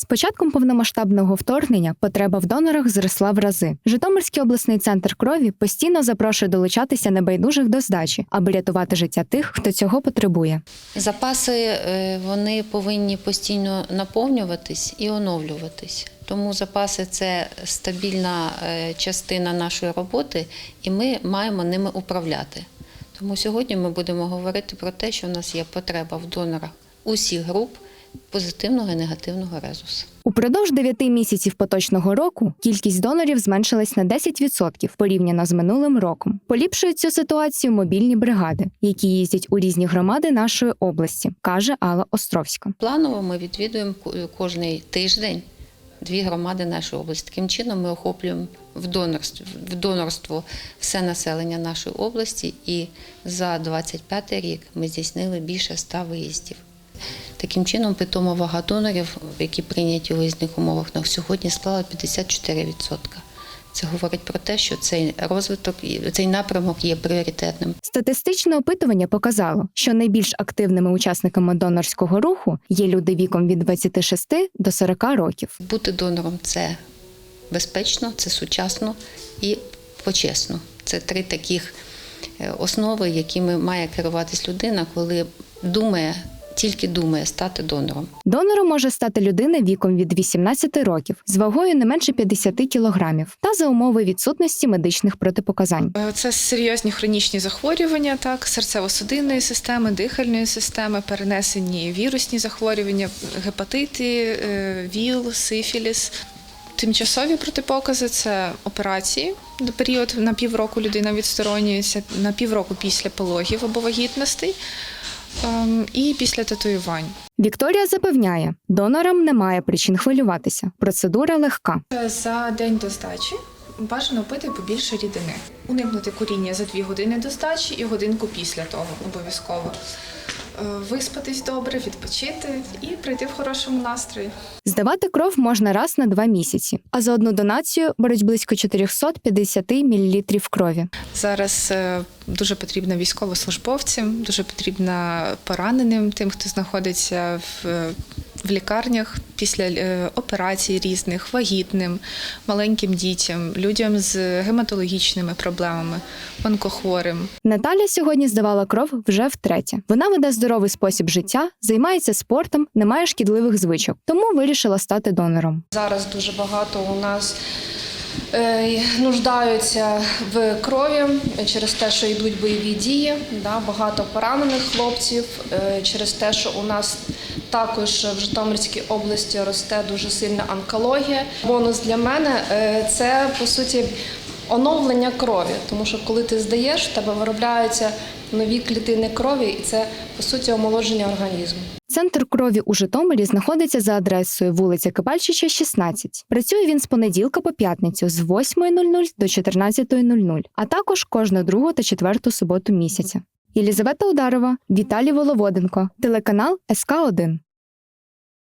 З початком повномасштабного вторгнення потреба в донорах зросла в рази. Житомирський обласний центр крові постійно запрошує долучатися небайдужих до здачі, аби рятувати життя тих, хто цього потребує. Запаси е, вони повинні постійно наповнюватись і оновлюватись. Тому запаси це стабільна е, частина нашої роботи, і ми маємо ними управляти. Тому сьогодні ми будемо говорити про те, що в нас є потреба в донорах усіх груп позитивного і негативного резусу. Упродовж 9 місяців поточного року кількість донорів зменшилась на 10% порівняно з минулим роком. Поліпшують цю ситуацію мобільні бригади, які їздять у різні громади нашої області, каже Алла Островська. Планово ми відвідуємо кожний тиждень дві громади нашої області. Таким чином ми охоплюємо в донорство, в донорство все населення нашої області, і за 25 рік ми здійснили більше 100 виїздів. Таким чином, питома вага донорів, які прийняті у виїзних умовах на сьогодні, склала 54%. Це говорить про те, що цей розвиток, цей напрямок є пріоритетним. Статистичне опитування показало, що найбільш активними учасниками донорського руху є люди віком від 26 до 40 років. Бути донором це безпечно, це сучасно і почесно. Це три таких е, основи, якими має керуватись людина, коли думає, тільки думає стати донором. Донором може стати людина віком від 18 років з вагою не менше 50 кілограмів та за умови відсутності медичних протипоказань. Е, Це серйозні хронічні захворювання, так, серцево-судинної системи, дихальної системи, перенесені вірусні захворювання, гепатити, е, ВІЛ, сифіліс. Тимчасові протипокази це операції. До період на півроку людина відсторонюється, на півроку після пологів або вагітностей і після татуювань. Вікторія запевняє, донорам немає причин хвилюватися. Процедура легка. За день до здачі бажано пити побільше рідини. Уникнути куріння за дві години до здачі і годинку після того обов'язково. Е, Виспатись добре, відпочити і прийти в хорошому настрої. Здавати кров можна раз на два місяці, а за одну донацію беруть близько 450 мл крові. Зараз е, дуже потрібна військовослужбовцям, дуже потрібна пораненим, тим, хто знаходиться в, в лікарнях після е, операцій різних, вагітним, маленьким дітям, людям з гематологічними проблемами, онкохворим. Наталя сьогодні здавала кров вже втретє. Вона веде здоровий спосіб життя, займається спортом, не має шкідливих звичок, тому вирішила стати донором. Зараз дуже багато у нас е, нуждаються в крові через те, що йдуть бойові дії. Да, багато поранених хлопців е, через те, що у нас також в Житомирській області росте дуже сильна онкологія. Бонус для мене е, це по суті оновлення крові, тому що коли ти здаєш, в тебе виробляються нові клітини крові, і це по суті омолодження організму. Центр крові у Житомирі знаходиться за адресою вулиця Кибальчича, 16. Працює він з понеділка по п'ятницю з 8.00 до 14.00, а також кожну другу та четверту суботу місяця. Єлізавета Ударова, Віталій Воловоденко, телеканал СК 1